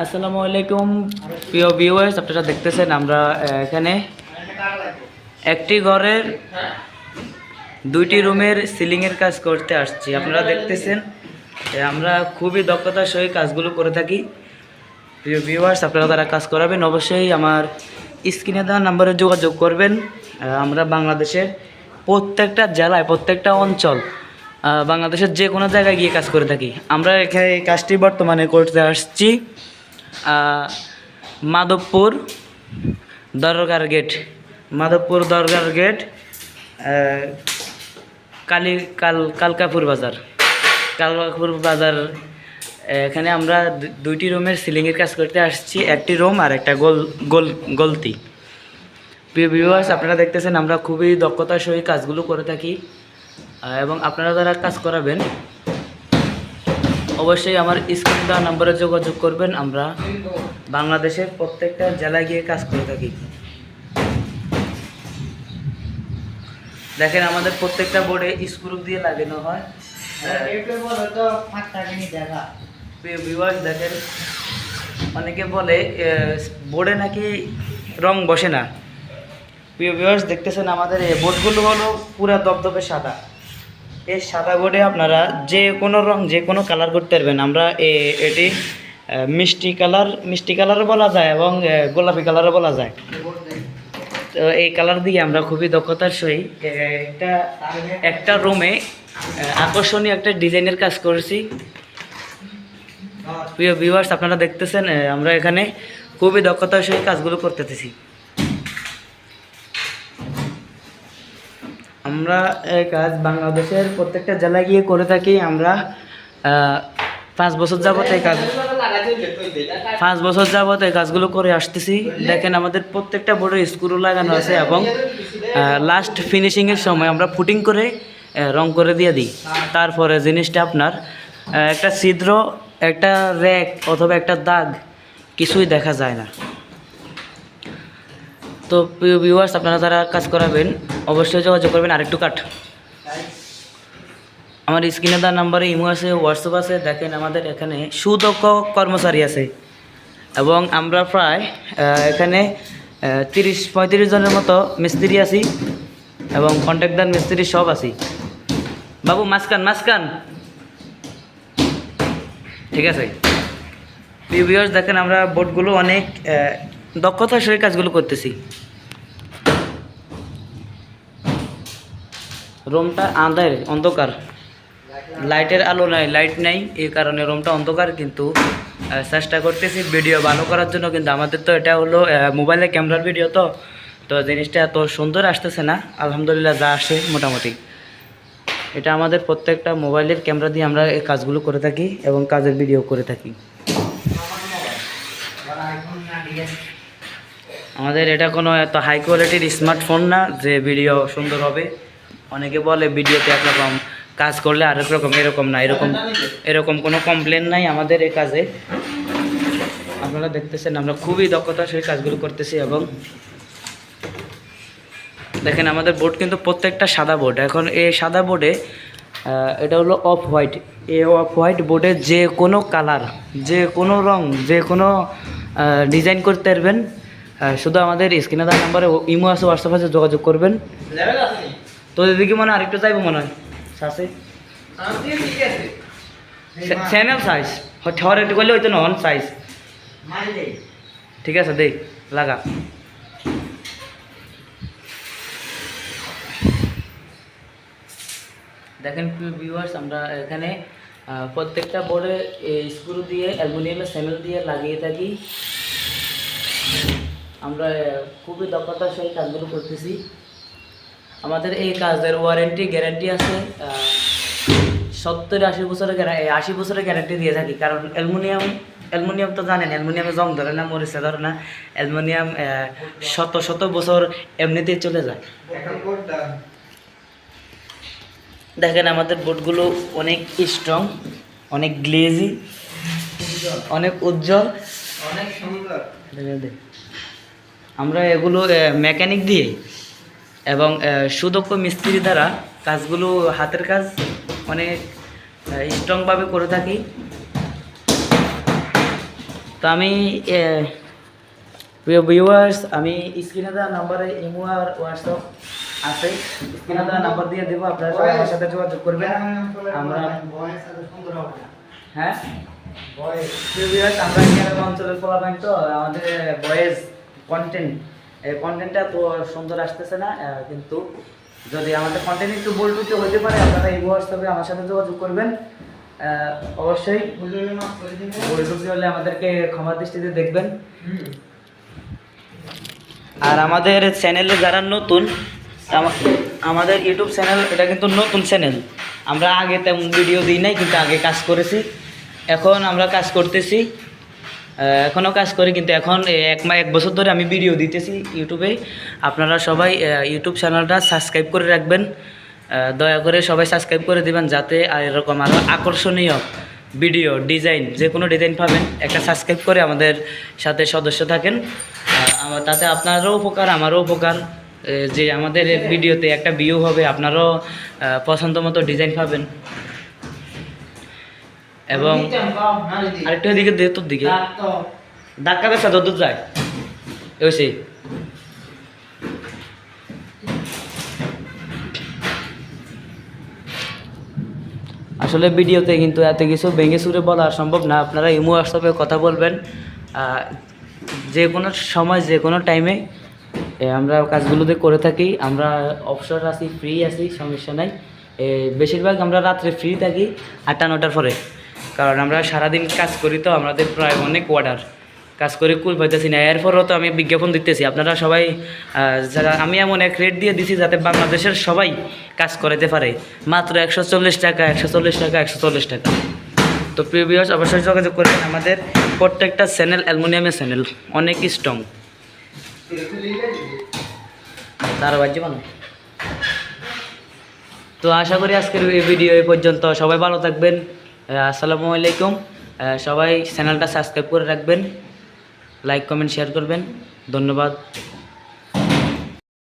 আসসালামু আলাইকুম। প্রিয় ভিউয়ার্স আপনারা দেখতেছেন আমরা এখানে একটি ঘরের দুইটি রুমের সিলিংয়ের কাজ করতে আসছি। আপনারা দেখতেছেন আমরা খুবই দক্ষতার সহিত কাজগুলো করে থাকি। প্রিয় ভিউয়ার্স আপনারা তারা কাজ করাবেন, অবশ্যই আমার স্ক্রিনে দেওয়া নাম্বারে যোগাযোগ করবেন। আমরা বাংলাদেশের প্রত্যেকটা জেলায়, প্রত্যেকটা অঞ্চল বাংলাদেশের যে কোনো জায়গায় গিয়ে কাজ করে থাকি। আমরা এখানে এই কাজটি বর্তমানে করতে আসছি। মাধবপুর দরগার গেট। মাধবপুর দরগার গেট কালী, কাল, কালকাপুর বাজার। কালকাপুর বাজার এখানে আমরা দুইটি রুমের সিলিংয়ের কাজ করতে আসছি। একটি রুম আর একটা গোল গোল, গলতি। প্রিয় ভিউয়ার্স আপনারা দেখতেছেন আমরা খুবই দক্ষতার সহিত কাজগুলো করে থাকি। এবং আপনারা যারা কাজ করাবেন অবশ্যই আমার স্ক্রিন দেওয়া নম্বরে যোগাযোগ করবেন আমরা বাংলাদেশের প্রত্যেকটা জেলায় গিয়ে কাজ করে থাকি। দেখেন আমাদের প্রত্যেকটা বোর্ডে স্ক্রু দিয়ে লাগানো হয়। ভিউয়ার্স দেখেন অনেকে বলে বোর্ডে নাকি রং বসে না। প্রিয় ভিউয়ার্স দেখতেছেন আমাদের এই বোর্ডগুলো হলো পুরা দপদপে সাদা। এই সাদা বোর্ডে আপনারা যে কোনো রং যে কোনো কালার করতে পারবেন। আমরা এটি মিষ্টি কালার মিষ্টি কালারও বলা যায় এবং গোলাপি কালারও বলা যায়। তো এই কালার দিয়ে আমরা খুবই দক্ষতার আহ, একটা একটা রুমে আকর্ষণীয় একটা ডিজাইনের কাজ করেছি। প্রিয় ভিউয়ার্স আপনারা দেখতেছেন আমরা এখানে খুবই দক্ষতার সহিত কাজগুলো করতেছি। আমরা এই কাজ বাংলাদেশের প্রত্যেকটা জেলায় গিয়ে করে থাকি। আমরা পাঁচ বছর যাবত এই কাজ পাঁচ বছর যাবত এই কাজগুলো করে আসতেছি। দেখেন আমাদের প্রত্যেকটা বোর্ডে স্ক্রু লাগানো আছে এবং লাস্ট ফিনিশিংয়ের সময় আমরা ফুটিং করে রং করে দিয়ে দিই। তারপরে জিনিসটা আপনার একটা ছিদ্র, একটা র্যাক অথবা একটা দাগ কিছুই দেখা যায় না। তো প্রিয় ভিউয়ার্স আপনারা যারা কাজ করাবেন, অবশ্যই যোগাযোগ করবেন। আরেকটু কাট। আমার স্ক্রিনে দেওয়ার নাম্বারে ইমো আছে হোয়াটসঅ্যাপ আছে। দেখেন আমাদের এখানে সুদক্ষ কর্মচারী আছে। এবং আমরা প্রায় এখানে তিরিশ, পঁয়ত্রিশ জনের মতো মিস্ত্রি আছি। এবং কন্ট্রাক্টর মিস্ত্রি সব আছি। বাবু মাসকান মাসকান ঠিক আছে? প্রিভিয়াস দেখেন আমরা বোর্ডগুলো অনেক দক্ষতার সহিত কাজগুলো করতেছি। রুমটা আঁধার অন্ধকার। লাইটের আলো নাই, লাইট নাই, এই কারণে রুমটা অন্ধকার, কিন্তু চেষ্টা করতেছি ভিডিও ভালো করার জন্য, কিন্তু আমাদের তো এটা হলো মোবাইলের ক্যামেরার ভিডিও তো। তো জিনিসটা এত সুন্দর আসতেছে না, আলহামদুলিল্লাহ যা আসে মোটামুটি। এটা আমাদের প্রত্যেকটা মোবাইলের ক্যামেরা দিয়ে আমরা এই কাজগুলো করে থাকি এবং কাজের ভিডিও করে থাকি। আমাদের এটা কোনো এত হাই কোয়ালিটির স্মার্টফোন না যে ভিডিও সুন্দর হবে। অনেকে বলে ভিডিওতে একরকম কাজ করলে আরেক রকম, এরকম না, এরকম এরকম কোনো কমপ্লেন নাই আমাদের এই কাজে। আপনারা দেখতেছেন, আমরা খুবই দক্ষতা সেই কাজগুলো করতেছি এবং দেখেন আমাদের বোর্ড কিন্তু প্রত্যেকটা সাদা বোর্ড এখন এই সাদা বোর্ডে এটা হলো অফ হোয়াইট এই অফ হোয়াইট বোর্ডে যে কোনো কালার যে কোনো রং, যে কোনো ডিজাইন করতে পারবেন। শুধু আমাদের স্ক্রিনে দেওয়ার নাম্বারে ইমো আছে হোয়াটসঅ্যাপ আছে, যোগাযোগ করবেন। তো এদিকে মনে হয় আরেকটু চাইব মনে হয়। সাসে? সাইজ হর একটু করলে হয়তো নন সাইজ ঠিক আছে দে লাগা। দেখেন ভিউয়ার্স আমরা এখানে প্রত্যেকটা বোর্ডে স্ক্রু দিয়ে অ্যালুমিনিয়ামের স্যামেল দিয়ে লাগিয়ে থাকি। আমরা খুবই দক্ষতার সহিত কাজগুলো করতেছি। আমাদের এই কাজের ওয়ারেন্টি গ্যারান্টি আছে সত্তর আশি বছরের আশি বছরের গ্যারান্টি দিয়ে থাকি। কারণ অ্যালুমিনিয়াম অ্যালুমিনিয়াম তো জানেন অ্যালুমিনিয়ামে জং ধরে না মরিচে ধরে না। অ্যালুমিনিয়াম শত শত বছর এমনিতেই চলে যায়। দেখেন আমাদের বোটগুলো অনেক স্ট্রং অনেক গ্লেজি অনেক উজ্জ্বল। অনেক সুন্দর। আমরা এগুলো মেকানিক দিয়ে এবং সুদক্ষ মিস্ত্রি দ্বারা কাজগুলো, হাতের কাজ অনেক স্ট্রংভাবে করে থাকি। তো আমি প্রিয় ভিউয়ার্স আমি স্ক্রিনে দেওয়া নাম্বারে ইমো আর হোয়াটসঅ্যাপ আছে। স্ক্রিনে দেওয়া নাম্বার দিয়ে দেবো, আপনারা আমার সাথে যোগাযোগ করবেন। আমরা হ্যাঁ? আমরা এখানে অঞ্চলের পোলাপাইন তো, আমাদের ভয়েস কন্টেন্ট কন্টেন্টটা তো সুন্দর আসতেছে না কিন্তু যদি আমাদের কন্টেন্ট একটু বলটুতে হতে পারে, আপনারা এই হোয়াটসঅ্যাপে আমার সাথে যোগাযোগ করবেন। অবশ্যই বলটুকি হলে আমাদেরকে ক্ষমা দৃষ্টিতে দেখবেন। আর আমাদের চ্যানেলে যারা নতুন আমাদের ইউটিউব চ্যানেল এটা কিন্তু নতুন চ্যানেল আমরা আগে তেমন ভিডিও দিই নাই, কিন্তু আগে কাজ করেছি। এখন আমরা কাজ করতেছি। এখনও কাজ করি, কিন্তু এখন এক মা এক বছর ধরে আমি ভিডিও দিতেছি ইউটিউবে আপনারা সবাই ইউটিউব চ্যানেলটা সাবস্ক্রাইব করে রাখবেন। দয়া করে সবাই সাবস্ক্রাইব করে দেবেন, যাতে আর এরকম আরও আকর্ষণীয় ভিডিও ডিজাইন যে কোনো ডিজাইন পাবেন, একটা সাবস্ক্রাইব করে আমাদের সাথে সদস্য থাকেন। তাতে আপনারও উপকার, আমারও উপকার। যে আমাদের ভিডিওতে একটা ভিউ হবে, আপনারও পছন্দ মতো ডিজাইন পাবেন। এবং আরেকটু এদিকে দে তোর দিকে। ধাক্কা দেশা যত যায়। ওই সেই আসলে ভিডিওতে কিন্তু এত কিছু ভেঙে সুরে বলা সম্ভব না। আপনারা ইমো হোয়াটসঅ্যাপে কথা বলবেন। যে কোনো সময় যে কোনো টাইমে আমরা কাজগুলোতে করে থাকি। আমরা অবসর আছি ফ্রি আছি সমস্যা নাই। বেশিরভাগ আমরা রাত্রে ফ্রি থাকি আটটা নটার পরে। কারণ আমরা সারাদিন কাজ করি তো আমাদের প্রায় অনেক অর্ডার কাজ করে কুল পাইতেছি না। এরপরও তো আমি বিজ্ঞাপন দিতেছি। আপনারা সবাই যারা আমি এমন এক রেট দিয়ে দিছি যাতে বাংলাদেশের সবাই কাজ করাতে পারে। মাত্র একশো চল্লিশ টাকা, একশো চল্লিশ টাকা, একশো চল্লিশ টাকা। তো প্রিয় ভিউয়ার্স অবশ্যই যোগাযোগ করবেন আমাদের প্রত্যেকটা চ্যানেল অ্যালমোনিয়ামের চ্যানেল অনেক স্ট্রং তার বাজ্য বানো তো আশা করি আজকের এই ভিডিও এই পর্যন্ত সবাই ভালো থাকবেন। আসসালামু আলাইকুম। সবাই চ্যানেলটা সাবস্ক্রাইব করে রাখবেন লাইক কমেন্ট শেয়ার করবেন। ধন্যবাদ।